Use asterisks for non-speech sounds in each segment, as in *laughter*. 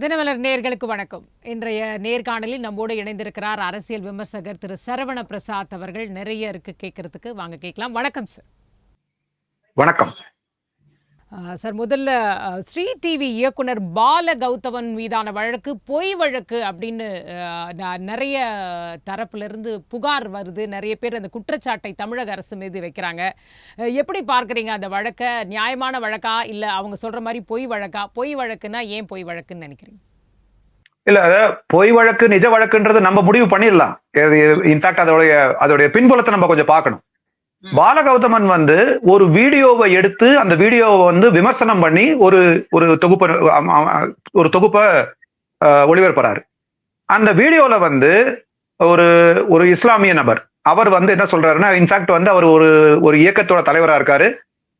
தினமலர் நேர்களுக்கு வணக்கம். இன்றைய நேர்காணலில் நம்மோடு இணைந்திருக்கிறார் அரசியல் விமர்சகர் திரு சரவண பிரசாத் அவர்கள். நிறைய இருக்கு கேட்கறதுக்கு. வாங்க கேட்கலாம். வணக்கம் சார் வணக்கம். சார் முதல்ல ஸ்ரீ டிவி இயக்குனர் பால கௌதமன் மீதான வழக்கு பொய் வழக்கு அப்படின்னு நிறைய தரப்பிலிருந்து புகார் வருது. நிறைய பேர் அந்த குற்றச்சாட்டை தமிழக அரசு மீது வைக்கிறாங்க. எப்படி பார்க்குறீங்க அந்த வழக்கை? நியாயமான வழக்கா? இல்லை அவங்க சொல்கிற மாதிரி பொய் வழக்கா? பொய் வழக்குன்னா ஏன் பொய் வழக்குன்னு நினைக்கிறீங்க? இல்ல பொய் வழக்கு நிஜ வழக்குன்றது நம்ம முடிவு பண்ணிடலாம். இன்ஃபேக்ட் அதோடைய அதோடைய பின்புலத்தை நம்ம கொஞ்சம் பார்க்கணும். பாலகௌதமன் வந்து ஒரு வீடியோவை எடுத்து அந்த வீடியோவை வந்து விமர்சனம் பண்ணி ஒரு ஒரு தொகுப்ப ஒரு தொகுப்பை ஒளிபரப்புறாரு. அந்த வீடியோல வந்து ஒரு ஒரு இஸ்லாமிய நபர் அவர் வந்து என்ன சொல்றாருன்னா இன்ஃபேக்ட் வந்து அவர் ஒரு ஒரு இயக்கத்தோட தலைவரா இருக்காரு.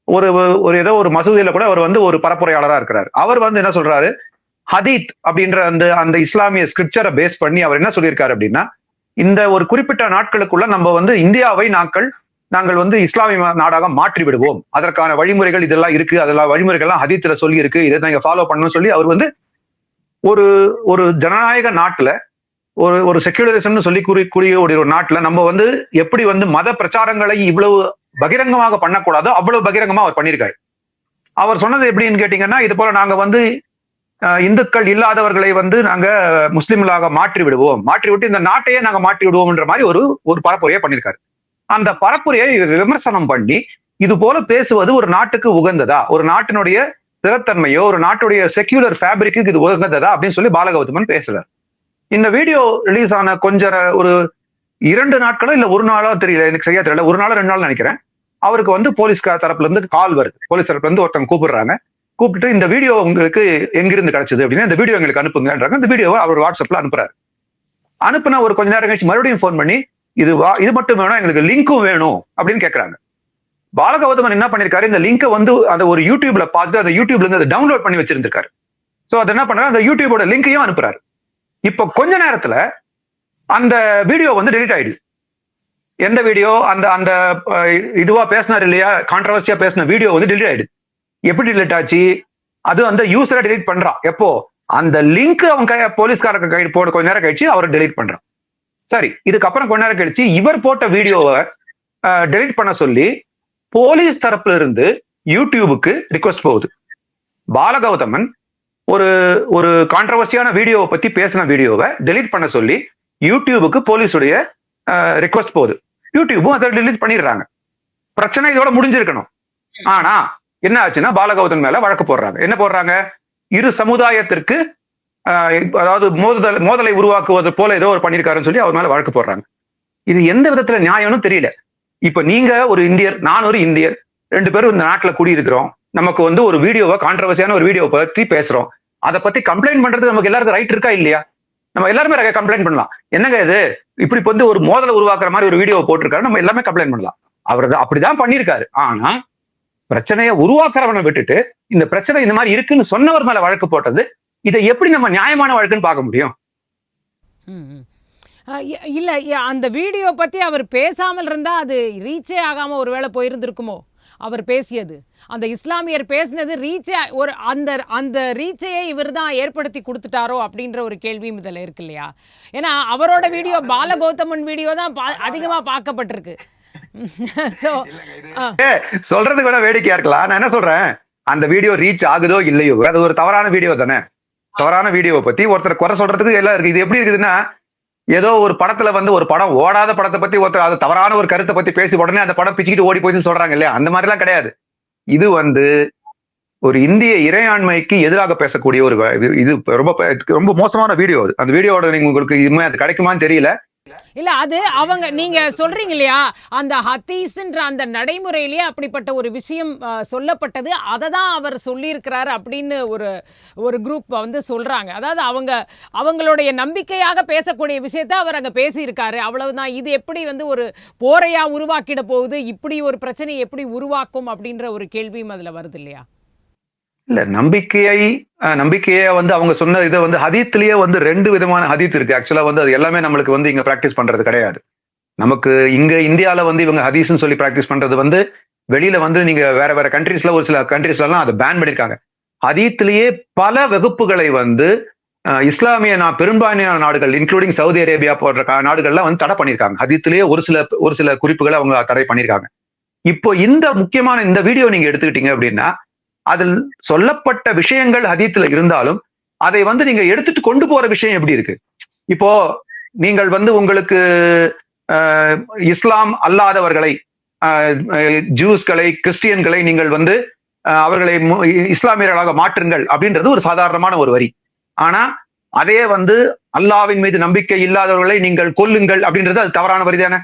ஒரு ஒரு ஏதோ ஒரு மசூதியில கூட அவர் வந்து ஒரு பரப்புரையாளரா இருக்கிறார். அவர் வந்து என்ன சொல்றாரு? ஹதீத் அப்படின்ற அந்த அந்த இஸ்லாமிய ஸ்கிரிப்சரை பேஸ் பண்ணி அவர் என்ன சொல்லியிருக்காரு அப்படின்னா இந்த ஒரு குறிப்பிட்ட நாட்களுக்குள்ள நம்ம வந்து இந்தியாவை நாட்கள் நாங்கள் வந்து இஸ்லாமிய நாடாக மாற்றி விடுவோம் அதற்கான வழிமுறைகள் இதெல்லாம் இருக்கு. அதெல்லாம் வழிமுறைகள்லாம் ஹதீத்துல சொல்லி இருக்கு இதை நாங்கள் ஃபாலோ பண்ணணும்னு சொல்லி அவர் வந்து ஒரு ஒரு ஜனநாயக நாட்டுல ஒரு ஒரு செக்யூலரிசம்னு சொல்லி கூறி கூடிய ஒரு ஒரு நாட்டுல நம்ம வந்து எப்படி வந்து மத பிரச்சாரங்களை இவ்வளவு பகிரங்கமாக பண்ணக்கூடாதோ அவ்வளவு பகிரங்கமா அவர் பண்ணியிருக்காரு. அவர் சொன்னது எப்படின்னு கேட்டீங்கன்னா இது போல நாங்க வந்து இந்துக்கள் இல்லாதவர்களை வந்து நாங்க முஸ்லிம்களாக மாற்றி விடுவோம் மாற்றி விட்டு இந்த நாட்டையே நாங்க மாற்றி விடுவோம்ன்ற மாதிரி ஒரு ஒரு பரப்புரையை பண்ணியிருக்காரு. அந்த பரப்புரையை விமர்சனம் பண்ணி இது போல பேசுவது ஒரு நாட்டுக்கு உகந்ததா? ஒரு நாட்டினுடைய ஸ்திரத்தன்மையோ ஒரு நாட்டுடைய செக்யூலர் ஃபேப்ரிக்கு இது உகந்ததா? அப்படின்னு சொல்லி பாலகௌதமன் பேசுறார். இந்த வீடியோ ரிலீஸ் ஆன கொஞ்சம் ஒரு இரண்டு நாட்களோ இல்ல ஒரு நாளோ தெரியல எனக்கு சரியா தெரியல. ஒரு நாளோ ரெண்டு நாள் நினைக்கிறேன். அவருக்கு வந்து போலீஸ்கார் தரப்புல இருந்து கால் வருது. போலீஸ் தரப்புல இருந்து ஒருத்தவங்க கூப்பிடுறாங்க. கூப்பிட்டு இந்த வீடியோ உங்களுக்கு எங்கிருந்து கிடைச்சது அப்படின்னா இந்த வீடியோ எங்களுக்கு அனுப்புங்கன்றாங்க. இந்த வீடியோவை அவர் வாட்ஸ்அப்ல அனுப்புறாரு. அனுப்புனா ஒரு கொஞ்ச நேரம் கழிச்சு மறுபடியும் ஃபோன் பண்ணி இது வா- இது மட்டும் வேணும் எங்களுக்கு லிங்க்கும் வேணும் அப்படின்னு கேட்கறாங்க பாலகௌதமன் என்ன பண்ணிருக்காரு? இந்த லிங்கை வந்து அந்த ஒரு யூடியூப்ல பார்த்து அந்த யூடியூப்ல இருந்து அதை டவுன்லோட் பண்ணி வச்சிருந்திருக்காரு. ஸோ அதை என்ன பண்றாரு? அந்த யூடியூபோட லிங்கையும் அனுப்புறாரு. இப்போ கொஞ்ச நேரத்துல அந்த வீடியோ வந்து டெலிட் ஆயிடுது. எந்த வீடியோ? அந்த அந்த இதுவா பேசினார் இல்லையா? கான்ட்ரவர்சியா பேசின வீடியோ வந்து டெலிட் ஆயிடுது. எப்படி டெலிட் ஆச்சு? அது அந்த யூசரை டெலிட் பண்றான் எப்போ? அந்த லிங்க் அவன் கை போலீஸ்காரங்க கை போட கொஞ்ச நேரம் கழிச்சு அவரை டெலிட் பண்றான். சரி இதுக்கப்புறம் கொஞ்ச நேரம் கழிச்சு இவர் போட்ட வீடியோவை டெலிட் பண்ண சொல்லி போலீஸ் தரப்புல இருந்து யூடியூபுக்கு ரிக்வஸ்ட் போகுது. பாலகௌதமன் ஒரு ஒரு கான்ட்ரவர்சியான வீடியோவை பத்தி பேசின வீடியோவை டெலீட் பண்ண சொல்லி யூடியூபுக்கு போலீஸுடைய ரிக்வஸ்ட் போகுது. யூடியூபும் அதை டெலீட் பண்ணிடுறாங்க. பிரச்சனை இதோட முடிஞ்சிருக்கணும். ஆனா என்ன ஆச்சுன்னா பாலகௌதன் மேல வழக்கு போடுறாங்க. என்ன போடுறாங்க? இரு சமுதாயத்திற்கு அதாவது மோதல் மோதலை உருவாக்குவது போல ஏதோ ஒரு பண்ணியிருக்காருன்னு சொல்லி அவர் மேல வழக்கு போடுறாங்க. இது எந்த விதத்துல நியாயம்னு தெரியல. இப்ப நீங்க ஒரு இந்தியர் நான் ஒரு இந்தியர் ரெண்டு பேரும் இந்த நாட்டுல குடியிருக்கிறோம். நமக்கு வந்து ஒரு வீடியோவை கான்ட்ரவர்சியான ஒரு வீடியோவை பத்தி பேசுறோம். அதை பத்தி கம்ப்ளைண்ட் பண்றது நமக்கு எல்லாருக்கும் ரைட் இருக்கா இல்லையா? நம்ம எல்லாருமே கம்ப்ளைண்ட் பண்ணலாம். என்னங்க இது? இப்படி வந்து ஒரு மோதலை உருவாக்குற மாதிரி ஒரு வீடியோ போட்டிருக்காரு நம்ம எல்லாமே கம்ப்ளைண்ட் பண்ணலாம். அவர் அப்படிதான் பண்ணியிருக்காரு. ஆனா பிரச்சனையை உருவாக்குறவனை விட்டுட்டு இந்த பிரச்சனை இந்த மாதிரி இருக்குன்னு சொன்னவர் மேல வழக்கு போட்டது இதை எப்படி நம்ம நியாயமான வழக்குன்னு பார்க்க முடியும்? இல்ல அந்த வீடியோ பத்தி அவர் பேசாமல் இருந்தா அது ரீச்சே ஆகாம ஒருவேளை போயிருந்திருக்குமோ? அவர் பேசியது. அந்த இஸ்லாமியர் பேசினது ரீச்சே ஒரு அந்த அந்த ரீச்சையே இவர் தான் ஏற்படுத்தி கொடுத்துட்டாரோ அப்படின்ற ஒரு கேள்வியும் இதுல இருக்கு இல்லையா? ஏன்னா அவரோட வீடியோ பாலகௌதமன் வீடியோ தான் பா- அதிகமா பார்க்கப்பட்டிருக்கு. *laughs* சொல்றது கூட வேடிக்கையா இருக்கலாம். நான் என்ன சொல்றேன்? அந்த வீடியோ ரீச் ஆகுதோ இல்லையோ? அது ஒரு தவறான வீடியோ தானே? தவறான வீடியோவை பத்தி ஒருத்தர் குறை சொல்றதுக்கு எல்லாம் இருக்கு. இது எப்படி இருக்குதுன்னா ஏதோ ஒரு படத்துல வந்து ஒரு படம் ஓடாத படத்தை பத்தி ஒருத்தர் அது தவறான ஒரு கருத்தை பத்தி பேசி உடனே அந்த படம் பிச்சுக்கிட்டு ஓடி போயின்னு சொல்றாங்க இல்லையா? அந்த மாதிரிலாம் கிடையாது. இது வந்து ஒரு இந்திய இறையாண்மைக்கு எதிராக பேசக்கூடிய ஒரு இது- இது ரொம்ப ரொம்ப மோசமான வீடியோ அது. அந்த வீடியோட நீங்க உங்களுக்கு இனிமே அது கிடைக்குமான்னு தெரியல. இல்ல அது அவங்க நீங்க சொல்றீங்க இல்லையா அந்த ஹத்தீஸ்ன்ற அந்த நடைமுறையிலேயே அப்படிப்பட்ட ஒரு விஷயம் சொல்லப்பட்டது. அதை தான் அவர் சொல்லியிருக்கிறாரு அப்படின்னு ஒரு ஒரு குரூப் வந்து சொல்றாங்க. அதாவது அவங்க அவங்களுடைய நம்பிக்கையாக பேசக்கூடிய விஷயத்த அவர் அங்க பேசியிருக்காரு. அவ்வளவுதான். இது எப்படி வந்து ஒரு போரையா உருவாக்கிட போகுது? இப்படி ஒரு பிரச்சனை எப்படி உருவாக்கும் அப்படின்ற ஒரு கேள்வியும் அதுல வருது இல்லையா? இல்ல நம்பிக்கையை நம்பிக்கையை வந்து அவங்க சொன்ன இதை வந்து ஹதீத்லயே வந்து ரெண்டு விதமான ஹதீத் இருக்கு. ஆக்சுவலா வந்து அது எல்லாமே நம்மளுக்கு வந்து இங்க பிராக்டிஸ் பண்றது கிடையாது. நமக்கு இங்க இந்தியால வந்து இவங்க ஹதீஸ்ன்னு சொல்லி பிராக்டிஸ் பண்றது வந்து வெளியில வந்து நீங்க வேற வேற கண்ட்ரீஸ்ல ஒரு சில கண்ட்ரீஸ்ல எல்லாம் அதை பேன் பண்ணிருக்காங்க. ஹதீத்லயே பல வகுப்புகளை வந்து இஸ்லாமிய நான் பெரும்பான்மையான நாடுகள் இன்க்ளூடிங் சவுதி அரேபியா போன்ற நாடுகள்லாம் வந்து தடை பண்ணியிருக்காங்க ஹதீத்திலேயே ஒரு சில ஒரு சில குறிப்புகளை அவங்க தடை பண்ணியிருக்காங்க இப்போ இந்த முக்கியமான இந்த வீடியோ நீங்க எடுத்துக்கிட்டீங்க அப்படின்னா அதில் சொல்லப்பட்ட விஷயங்கள் ஹதீத்துல இருந்தாலும் அதை வந்து நீங்க எடுத்துட்டு கொண்டு போற விஷயம் எப்படி இருக்கு? இப்போ நீங்கள் வந்து உங்களுக்கு இஸ்லாம் அல்லாதவர்களை ஜூஸ்களை கிறிஸ்டியன்களை நீங்கள் வந்து அவர்களை மு- இஸ்லாமியர்களாக மாற்றுங்கள் அப்படின்றது ஒரு சாதாரணமான ஒரு வரி. ஆனா அதே வந்து அல்லாவின் மீது நம்பிக்கை இல்லாதவர்களை நீங்கள் கொல்லுங்கள் அப்படின்றது அது தவறான வரி தானே?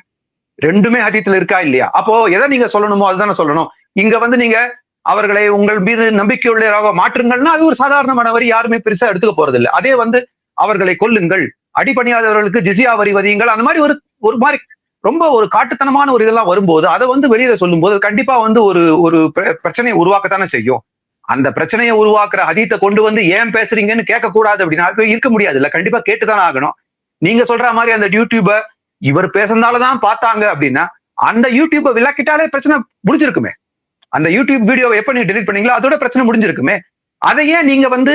ரெண்டுமே ஹதீத்துல இருக்கா இல்லையா? அப்போ எதை நீங்க சொல்லணுமோ அதுதானே சொல்லணும். இங்க வந்து நீங்க அவர்களை உங்கள் மீது நம்பிக்கையுள்ளவராக மாற்றுங்கள்னா அது ஒரு சாதாரணமான வரி யாருமே பெருசா எடுத்துக்க போறதில்லை. அதே வந்து அவர்களை கொல்லுங்கள் அடிபணியாதவர்களுக்கு ஜிசியா வரி வதியுங்கள் அந்த மாதிரி ஒரு ஒரு மாதிரி ரொம்ப ஒரு காட்டுத்தனமான ஒரு இதெல்லாம் வரும்போது அதை வந்து வெளியில சொல்லும்போது கண்டிப்பா வந்து ஒரு ஒரு பிர- பிரச்சனையை உருவாக்கத்தானே செய்யும். அந்த பிரச்சனையை உருவாக்குற அதீத்தை கொண்டு வந்து ஏன் பேசுறீங்கன்னு கேட்க கூடாது அப்படின்னா இருக்க முடியாது இல்ல கண்டிப்பா கேட்டுதான் ஆகணும். நீங்க சொல்ற மாதிரி அந்த யூடியூப இவர் பேசுறதாலதான் பார்த்தாங்க அப்படின்னா அந்த யூடியூப விளக்கிட்டாலே பிரச்சனை முடிஞ்சிருக்குமே. அந்த யூடியூப் வீடியோவை எப்ப நீங்க டெலிட் பண்ணீங்களோ அதோட பிரச்சனை முடிஞ்சிருக்குமே. அதை ஏன் நீங்க வந்து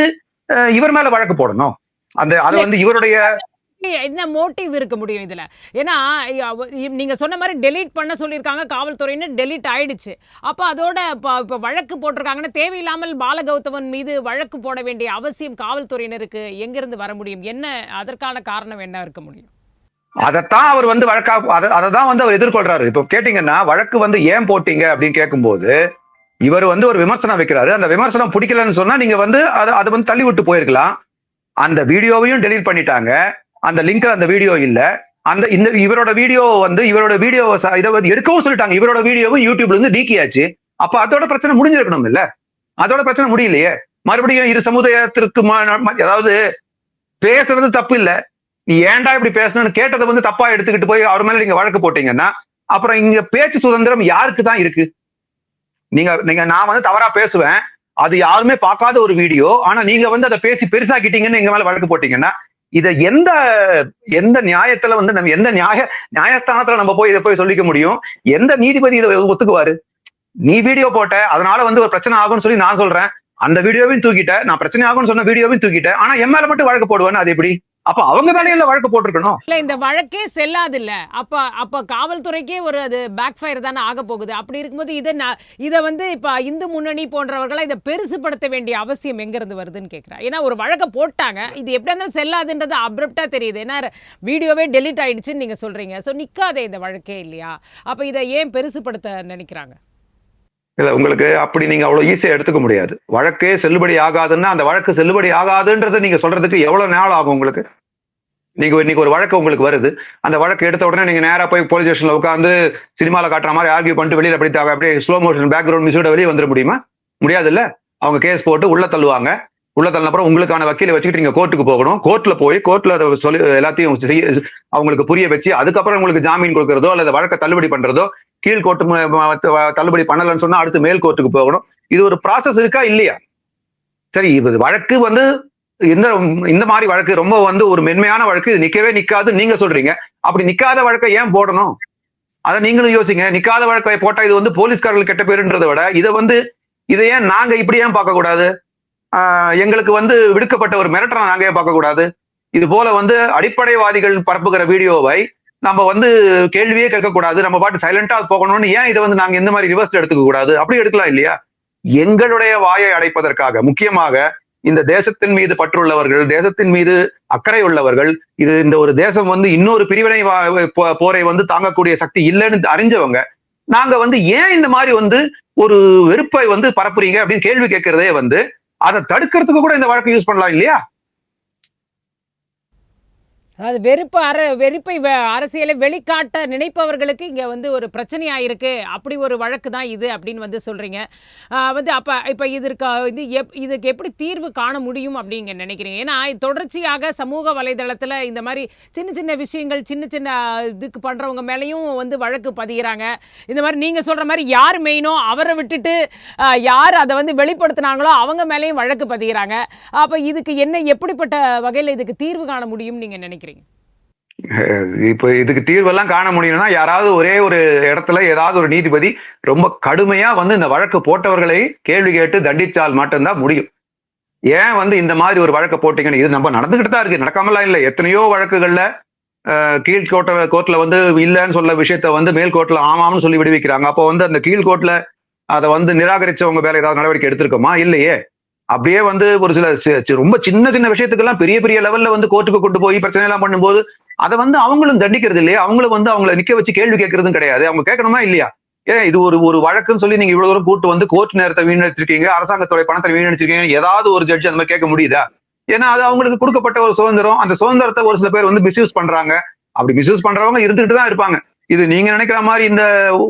இவர் மேல வழக்கு போடணும்? அந்த அது வந்து இவருடைய என்ன மோட்டிவ் இருக்க முடியும் இதுல? ஏன்னா நீங்க சொன்ன மாதிரி டெலீட் பண்ண சொல்லியிருக்காங்க காவல்துறைன்னு டெலீட் ஆயிடுச்சு. அப்ப அதோட இப்ப இப்ப வழக்கு போட்டிருக்காங்கன்னா தேவையில்லாமல் பாலகௌதமன் மீது வழக்கு போட வேண்டிய அவசியம் காவல்துறையினருக்கு எங்கிருந்து வர முடியும்? என்ன அதற்கான காரணம் என்ன இருக்க முடியும்? அதைத்தான் அவர் வந்து வழக்கா அதை அதை தான் வந்து அவர் எதிர்கொள்றாரு. இப்போ கேட்டீங்கன்னா வழக்கு வந்து ஏன் போட்டீங்க அப்படின்னு கேட்கும்போது இவர் வந்து ஒரு விமர்சனம் வைக்கிறாரு. அந்த விமர்சனம் பிடிக்கலன்னு சொன்னா நீங்க வந்து அதை அதை வந்து தள்ளி விட்டு போயிருக்கலாம். அந்த வீடியோவையும் டெலீட் பண்ணிட்டாங்க. அந்த லிங்க்ல அந்த வீடியோ இல்லை. அந்த இந்த இவரோட வீடியோ வந்து இவரோட வீடியோ இதை வந்து எடுக்கவும் சொல்லிட்டாங்க. இவரோட வீடியோவும் யூடியூப்ல இருந்து நீக்கியாச்சு அப்ப அதோட பிரச்சனை முடிஞ்சிருக்கணும் இல்ல அதோட பிரச்சனை முடியலையே. மறுபடியும் இரு சமுதாயத்திற்கு அதாவது பேசுறது தப்பு இல்லை. நீ ஏன்டா இப்படி பேசணும்னு கேட்டதை வந்து தப்பா எடுத்துக்கிட்டு போய் அவர் மேல நீங்க வழக்கு போட்டீங்கன்னா அப்புறம் இங்க பேச்சு சுதந்திரம் யாருக்கு தான் இருக்கு? நீங்க நீங்க நான் வந்து தவறா பேசுவேன். அது யாருமே பார்க்காத ஒரு வீடியோ. ஆனா நீங்க வந்து அதை பேசி பெருசாக்கிட்டீங்கன்னு எங்க மேல வழக்கு போட்டீங்கன்னா இத எந்த எந்த நியாயத்துல வந்து நம்ம எந்த நியாய நியாயஸ்தானத்துல நம்ம போய் இதை போய் சொல்லிக்க முடியும்? எந்த நீதிபதி இதை ஒத்துக்குவாரு? நீ வீடியோ போட்ட அதனால வந்து ஒரு பிரச்சனை ஆகும்னு சொல்லி நான் சொல்றேன். அந்த வீடியோவையும் தூக்கிட்டேன் நான் பிரச்சனை ஆகும்னு சொன்ன வீடியோவையும் தூக்கிட்டேன் ஆனா என் மேல மட்டும் வழக்கு போடுவேன்னு அது எப்படி? அப்ப அவங்க மேலேயே வழக்கு போட்டிருக்கணும். இல்ல இந்த வழக்கே செல்லாது இல்ல அப்ப அப்ப காவல்துறைக்கே ஒரு அது பேக் ஃபயர் தானே ஆக போகுது. அப்படி இருக்கும்போது இதை நான் இதை வந்து இப்ப இந்து முன்னணி போன்றவர்களை இதை பெருசுபடுத்த வேண்டிய அவசியம் எங்க இருந்து வருதுன்னு கேட்கிறேன் ஏன்னா ஒரு வழக்கை போட்டாங்க. இது எப்படி இருந்தாலும் செல்லாதுன்றது அப்ரப்டா தெரியுது. ஏன்னா வீடியோவே டெலிட் ஆயிடுச்சுன்னு நீங்க சொல்றீங்க. ஸோ நிக்காதே இந்த வழக்கே இல்லையா? அப்ப இதை ஏன் பெருசுபடுத்த நினைக்கிறாங்க? இல்லை உங்களுக்கு அப்படி நீங்கள் அவ்வளோ ஈஸியாக எடுத்துக்க முடியாது. வழக்கே செல்லுபடி ஆகாதுன்னா அந்த வழக்கு செல்லுபடி ஆகாதுன்றதை நீங்கள் சொல்கிறதுக்கு எவ்வளோ நாள் ஆகும் உங்களுக்கு? நீங்கள் இன்னைக்கு ஒரு வழக்கு உங்களுக்கு வருது. அந்த வழக்கு எடுத்த உடனே நீங்கள் நேராக போய் போலீஸ் ஸ்டேஷனில் உட்காந்து சினிமாவில் காட்டுற மாதிரி ஆர்கியூ பண்ணிட்டு வெளியில் அப்படி த- அப்படியே ஸ்லோ மோஷன் பேக்ரவுண்ட் மியூசியோட வெளியே வந்துட முடியுமா? முடியாது இல்லை அவங்க கேஸ் போட்டு உள்ளே தள்ளுவாங்க. உள்ள தள்ளின அப்புறம் உங்களுக்கான வக்கீலை வச்சுக்கிட்டு நீங்க கோர்ட்டுக்கு போகணும். கோர்ட்ல போய் கோர்ட்ல அதை சொல்லி எல்லாத்தையும் செய்ய- அவங்களுக்கு புரிய வச்சு அதுக்கப்புறம் உங்களுக்கு ஜாமீன் கொடுக்கறதோ அல்லது வழக்கை தள்ளுபடி பண்றதோ கீழ்கோர்ட்டு தள்ளுபடி பண்ணலன்னு சொன்னா அடுத்து மேல் கோர்ட்டுக்கு போகணும். இது ஒரு ப்ராசஸ் இருக்கா? இல்லையா? சரி இது வழக்கு வந்து இந்த இந்த மாதிரி வழக்கு ரொம்ப வந்து ஒரு மென்மையான வழக்கு. இது நிக்கவே நிக்காது. நீங்க சொல்றீங்க. அப்படி நிக்காத வழக்கை ஏன் போடணும்? அதை நீங்களும் யோசிங்க. நிக்காத வழக்கை போட்டா இது வந்து போலீஸ்காரர்கள் கெட்ட பேருன்றதை விட இதை வந்து இதை ஏன் நாங்க இப்படி ஏன் பார்க்க கூடாது எங்களுக்கு வந்து விடுக்கப்பட்ட ஒரு மிரட்டலை நாங்க ஏன் பார்க்க கூடாது இது போல வந்து அடிப்படைவாதிகள் பரப்புகிற வீடியோவை நம்ம வந்து கேள்வியே கேட்கக்கூடாது. நம்ம பாட்டு சைலண்டா போகணும்னு ஏன் இதை வந்து நாங்க இந்த மாதிரி ரிவர்ஸ்ல எடுத்துக்க கூடாது? அப்படி எடுக்கலாம் இல்லையா? எங்களுடைய வாயை அடைப்பதற்காக முக்கியமாக இந்த தேசத்தின் மீது பற்றுள்ளவர்கள் தேசத்தின் மீது அக்கறை உள்ளவர்கள் இது இந்த ஒரு தேசம் வந்து இன்னொரு பிரிவினை போ- போரை வந்து தாங்கக்கூடிய சக்தி இல்லைன்னு அறிஞ்சவங்க நாங்க வந்து ஏன் இந்த மாதிரி வந்து ஒரு வெறுப்பை வந்து பரப்புறீங்க அப்படின்னு கேள்வி கேட்கறதே வந்து அதை தடுக்கிறதுக்கு கூட இந்த வழக்கு யூஸ் பண்ணலாம் இல்லையா? அதாவது வெறுப்பு அர வெறுப்பை வ- அரசியலை வெளிக்காட்ட நினைப்பவர்களுக்கு இங்கே வந்து ஒரு பிரச்சனையாக இருக்குது அப்படி ஒரு வழக்கு தான் இது அப்படின்னு வந்து சொல்கிறீங்க வந்து அப்போ இப்போ இதற்கு இது எப் இதுக்கு எப்படி தீர்வு காண முடியும் அப்படிங்க நினைக்கிறீங்க? ஏன்னா தொடர்ச்சியாக சமூக வலைதளத்தில் இந்த மாதிரி சின்ன சின்ன விஷயங்கள் சின்ன சின்ன இதுக்கு பண்ணுறவங்க மேலேயும் வந்து வழக்கு பதிகிறாங்க இந்த மாதிரி நீங்கள் சொல்கிற மாதிரி யார் மெயினோ அவரை விட்டுட்டு யார் அதை வந்து வெளிப்படுத்துனாங்களோ அவங்க மேலேயும் வழக்கு பதிகிறாங்க அப்போ இதுக்கு என்ன எப்படிப்பட்ட வகையில் இதுக்கு தீர்வு காண முடியும்னு நீங்கள் நினைக்கிறீங்க? இப்ப இதுக்கு தீர்வெல்லாம் காண முடியும்னா யாராவது ஒரே ஒரு இடத்துல ஏதாவது ஒரு நீதிபதி ரொம்ப கடுமையா வந்து இந்த வழக்கு போட்டவர்களை கேள்வி கேட்டு தண்டிச்சால் மட்டும்தான் முடியும். ஏன் வந்து இந்த மாதிரி ஒரு வழக்கை போட்டீங்கன்னு? இது நம்ம நடந்துகிட்டு தான் இருக்கு. நடக்காமலாம் இல்லை. எத்தனையோ வழக்குகள்ல அஹ், கீழ் கோர்ட்ல வந்து இல்லைன்னு சொல்ல விஷயத்த வந்து மேல் கோர்ட்ல ஆமாம்னு சொல்லி விடுவிக்கிறாங்க. அப்போ வந்து அந்த கீழ் கோர்ட்ல அதை வந்து நிராகரிச்சவங்க வேலை ஏதாவது நடவடிக்கை எடுத்திருக்கோமா? இல்லையே. அப்படியே வந்து ஒரு சில ரொம்ப சின்ன சின்ன விஷயத்துக்கெல்லாம் பெரிய பெரிய லெவல்ல வந்து கோர்ட்டுக்கு கொண்டு போய் பிரச்சனை எல்லாம் பண்ணும்போது அதை வந்து அவங்களும் தண்டிக்கிறது இல்லையா? அவங்களும் வந்து அவங்கள நிக்க வச்சு கேள்வி கேட்கறதும் கிடையாது. அவங்க கேட்கணுமா இல்லையா? ஏன் இது ஒரு ஒரு வழக்குன்னு சொல்லி நீங்க இவ்வளவு தூரம் கூட்டு வந்து கோர்ட் நேரத்தை வீணடிச்சிருக்கீங்க அரசாங்கத்துறை பணத்தை வீணடிச்சிருக்கீங்க ஏதாவது ஒரு ஜட்ஜ் அந்த மாதிரி கேட்க முடியுதா? ஏன்னா அது அவங்களுக்கு கொடுக்கப்பட்ட ஒரு சுதந்திரம். அந்த சுதந்திரத்தை ஒரு சில பேர் வந்து மிஸ்யூஸ் பண்றாங்க. அப்படி மிஸ்யூஸ் பண்றவங்க இருந்துகிட்டு தான் இருப்பாங்க. இது நீங்க நினைக்கிற மாதிரி இந்த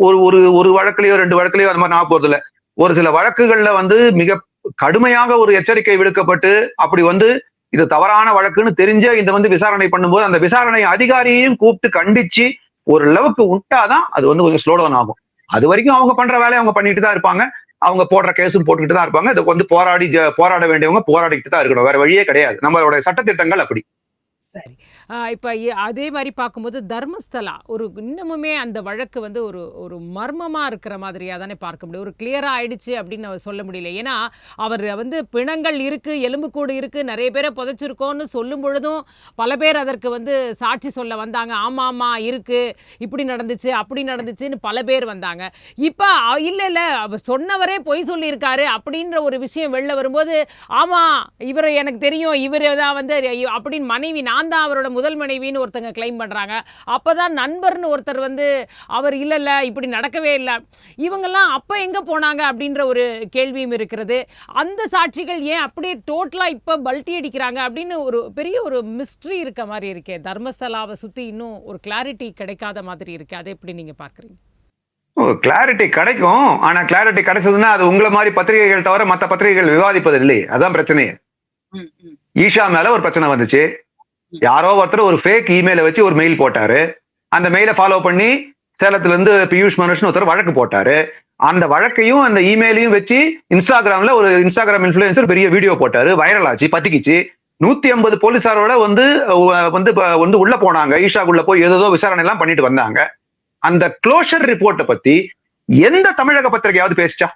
ஒரு ஒரு ஒரு வழக்குலயோ ரெண்டு வழக்குலயோ அந்த மாதிரி நான் போறது இல்லை ஒரு சில வழக்குகள்ல வந்து மிக கடுமையாக ஒரு எச்சரிக்கை விடுக்கப்பட்டு அப்படி வந்து இது தவறான வழக்குன்னு தெரிஞ்சே இந்த வந்து விசாரணை பண்ணும்போது அந்த விசாரணை அதிகாரியையும் கூப்பிட்டு கண்டிச்சு ஒரு லெவலுக்கு விட்டாதான் அது வந்து கொஞ்சம் ஸ்லோ டவுன் ஆகும். அது வரைக்கும் அவங்க பண்ற வேலையை அவங்க பண்ணிட்டு தான் இருப்பாங்க. அவங்க போடுற கேஸும் போட்டுக்கிட்டு தான் இருப்பாங்க. இதுக்கு வந்து போராடி போராட வேண்டியவங்க போராடிக்கிட்டு தான் இருக்கணும். வேற வழியே கிடையாது. நம்மளோட சட்டத்திட்டங்கள் அப்படி. சரி. ஆஹ் இப்ப அதே மாதிரி பார்க்கும்போது தர்மஸ்தலா ஒரு இன்னமுமே அந்த வழக்கு வந்து ஒரு ஒரு மர்மமா இருக்கிற மாதிரியாக தானே பார்க்க முடியும். ஒரு கிளியராக ஆயிடுச்சு அப்படின்னு அவர் சொல்ல முடியல. ஏன்னா அவர் வந்து பிணங்கள் இருக்கு எலும்புக்கூடு இருக்கு நிறைய பேரை புதைச்சிருக்கோன்னு சொல்லும் பொழுதும் பல பேர் அதற்கு வந்து சாட்சி சொல்ல வந்தாங்க. ஆமா ஆமா இருக்கு இப்படி நடந்துச்சு அப்படி நடந்துச்சுன்னு பல பேர் வந்தாங்க. இப்போ இல்லை இல்லை அவர் சொன்னவரே பொய் சொல்லியிருக்காரு அப்படின்ற ஒரு விஷயம் வெளில வரும்போது ஆமாம் இவரை எனக்கு தெரியும் இவர் தான் வந்து அப்படின்னு மனைவி நான் தான் அவரோட முதல் மனைவின்னு ஒருத்தங்க கிளைம் பண்றாங்க. அப்பதான் நண்பர்னு ஒருத்தர் வந்து அவர் இல்ல இல்ல இப்படி நடக்கவே இல்லை. இவங்கெல்லாம் அப்ப எங்க போனாங்க அப்படின்ற ஒரு கேள்வியும் இருக்கிறது. அந்த சாட்சிகள் ஏன் அப்படியே டோட்டலா இப்ப பல்ட்டி அடிக்கிறாங்க அப்படின்னு ஒரு பெரிய ஒரு மிஸ்ட்ரி இருக்க மாதிரி இருக்கே. தர்மஸ்தலாவை சுத்தி இன்னும் ஒரு கிளாரிட்டி கிடைக்காத மாதிரி இருக்கு. அதை எப்படி நீங்க பாக்குறீங்க கிளாரிட்டி கிடைக்கும். ஆனா கிளாரிட்டி கிடைச்சதுன்னா அது உங்களை மாதிரி பத்திரிகைகள் தவிர மத்த பத்திரிகைகள் விவாதிப்பது இல்லை அதான் பிரச்சனையே. ஈஷா மேல ஒரு பிரச்சனை வந்துச்சு. யாரோ ஒருத்தர் ஒரு ஃபேக் இமெயில வச்சு ஒரு மெயில் போட்டாரு. அந்த மெயிலை ஃபாலோ பண்ணி சேலத்துல இருந்து பியூஷ் மனுஷ்னு ஒருத்தர் வழக்கு போட்டாரு. அந்த வழக்கையும் அந்த இமெயிலையும் வச்சு இன்ஸ்டாகிராம்ல ஒரு இன்ஸ்டாகிராம் இன்ஃபுளுசர் பெரிய வீடியோ போட்டாரு. வைரல் ஆச்சு பத்திக்கிச்சு நூத்தி ஐம்பது போலீஸாரோட வந்து வந்து வந்து உள்ள போனாங்க. ஈஷாக்குள்ள போய் ஏதோ விசாரணை எல்லாம் பண்ணிட்டு வந்தாங்க. அந்த க்ளோஷர் ரிப்போர்ட்டை பத்தி எந்த தமிழக பத்திரிகையாவது பேசிச்சா?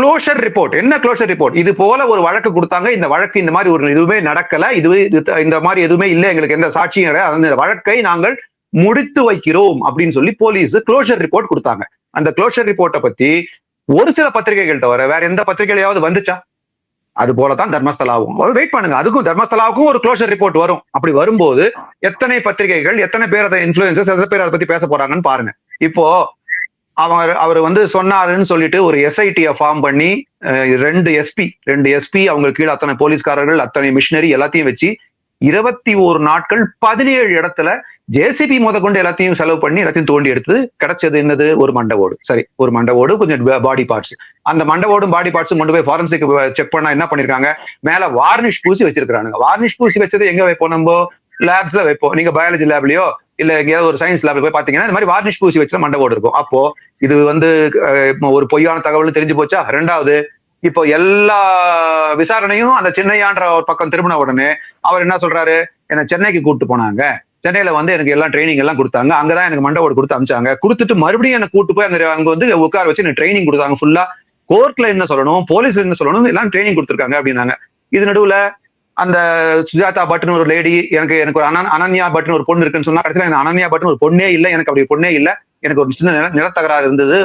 க்ளோஷர் ரிப்போர்ட் என்ன க்ளோஷர் ரிப்போர்ட் இது போல ஒரு வழக்கு கொடுத்தாங்க. இந்த வழக்கு இந்த மாதிரி ஒரு எதுவுமே நடக்கல. இது இது- இந்த மாதிரி எதுவுமே இல்லை. எங்களுக்கு எந்த சாட்சியும் கிடையாது அந்த வழக்கை நாங்கள் முடித்து வைக்கிறோம் அப்படின்னு சொல்லி போலீஸ் க்ளோஷர் ரிப்போர்ட் கொடுத்தாங்க. அந்த க்ளோஷர் ரிப்போர்ட்டை பத்தி ஒரு சில பத்திரிகைகள் தவிர வேற எந்த பத்திரிகையிலாவது வந்துச்சா? அது போலதான் தர்மஸ்தலாவும். வெயிட் பண்ணுங்க. அதுக்கும் தர்மஸ்தலாவுக்கும் ஒரு க்ளோஷர் ரிப்போர்ட் வரும். அப்படி வரும்போது எத்தனை பத்திரிகைகள் எத்தனை பேர் அதை இன்ஃபுளுசஸ் எத்தனை பேர் அதை பத்தி பேச போறாங்கன்னு பாருங்க. இப்போ அவர் அவர் வந்து சொன்னாருன்னு சொல்லிட்டு ஒரு எஸ்ஐடியை ஃபார்ம் பண்ணி ரெண்டு எஸ்பி ரெண்டு எஸ்பி அவங்க கீழே அத்தனை போலீஸ்காரர்கள் அத்தனை மிஷினரி எல்லாத்தையும் வச்சு இருபத்தி ஒரு நாட்கள் பதினேழு இடத்துல ஜேசிபி முதற்கொண்டு எல்லாத்தையும் செலவு பண்ணி எல்லாத்தையும் தோண்டி எடுத்து கிடைச்சது என்னது? ஒரு மண்டவோடு சரி ஒரு மண்டவோடு கொஞ்சம் பாடி பார்ட்ஸ் அந்த மண்டவோடும் பாடி பார்ட்ஸும் கொண்டு போய் ஃபாரன்சிக் செக் பண்ணா என்ன பண்ணிருக்காங்க? மேல வார்னிஷ் பூசி வச்சிருக்காங்க வார்னிஷ் பூசி வச்சது எங்க வைப்போம் நம்ம லேப்ஸ்ல வைப்போம். நீங்க பயாலஜி லேப்லயோ இல்ல எங்கேயாவது ஒரு சயின்ஸ் லேப்ல போய் பாத்தீங்கன்னா இந்த மாதிரி வார்னிஷ் பூசி வச்சு மண்டை ஓடு இருக்கும். அப்போ இது வந்து ஒரு பொய்யான தகவல் தெரிஞ்சு போச்சா? ரெண்டாவது இப்போ எல்லா விசாரணையும் அந்த சென்னையான்ற ஒரு பக்கம் திரும்பின உடனே அவர் என்ன சொல்றாரு? என்ன சென்னைக்கு கூட்டு போனாங்க. சென்னையில வந்து எனக்கு எல்லாம் ட்ரைனிங் எல்லாம் கொடுத்தாங்க. அங்கதான் எனக்கு மண்டவோடு கொடுத்து அமிச்சாங்க. கொடுத்துட்டு மறுபடியும் எனக்கு கூட்டு போய் அந்த அங்க வந்து உட்கார வச்சு எனக்கு ட்ரைனிங் கொடுத்தாங்க. ஃபுல்லா கோர்ட்ல என்ன சொல்லணும் போலீஸ்ல என்ன சொல்லணும் எல்லாம் ட்ரைனிங் கொடுத்துருக்காங்க அப்படின்னாங்க. இது நடுவுல அந்த சுஜாதா பட்னு ஒரு லேடி எனக்கு எனக்கு ஒரு அனன் அனன்யா பட்னு ஒரு பொண்ணு இருக்குன்னு சொன்னா கடைசியில் எனக்கு அனன்யா பட்னு ஒரு பொண்ணே இல்லை எனக்கு அப்படி பொண்ணே இல்லை. எனக்கு ஒரு சின்ன நில நிலத்தகராறு இருந்தது.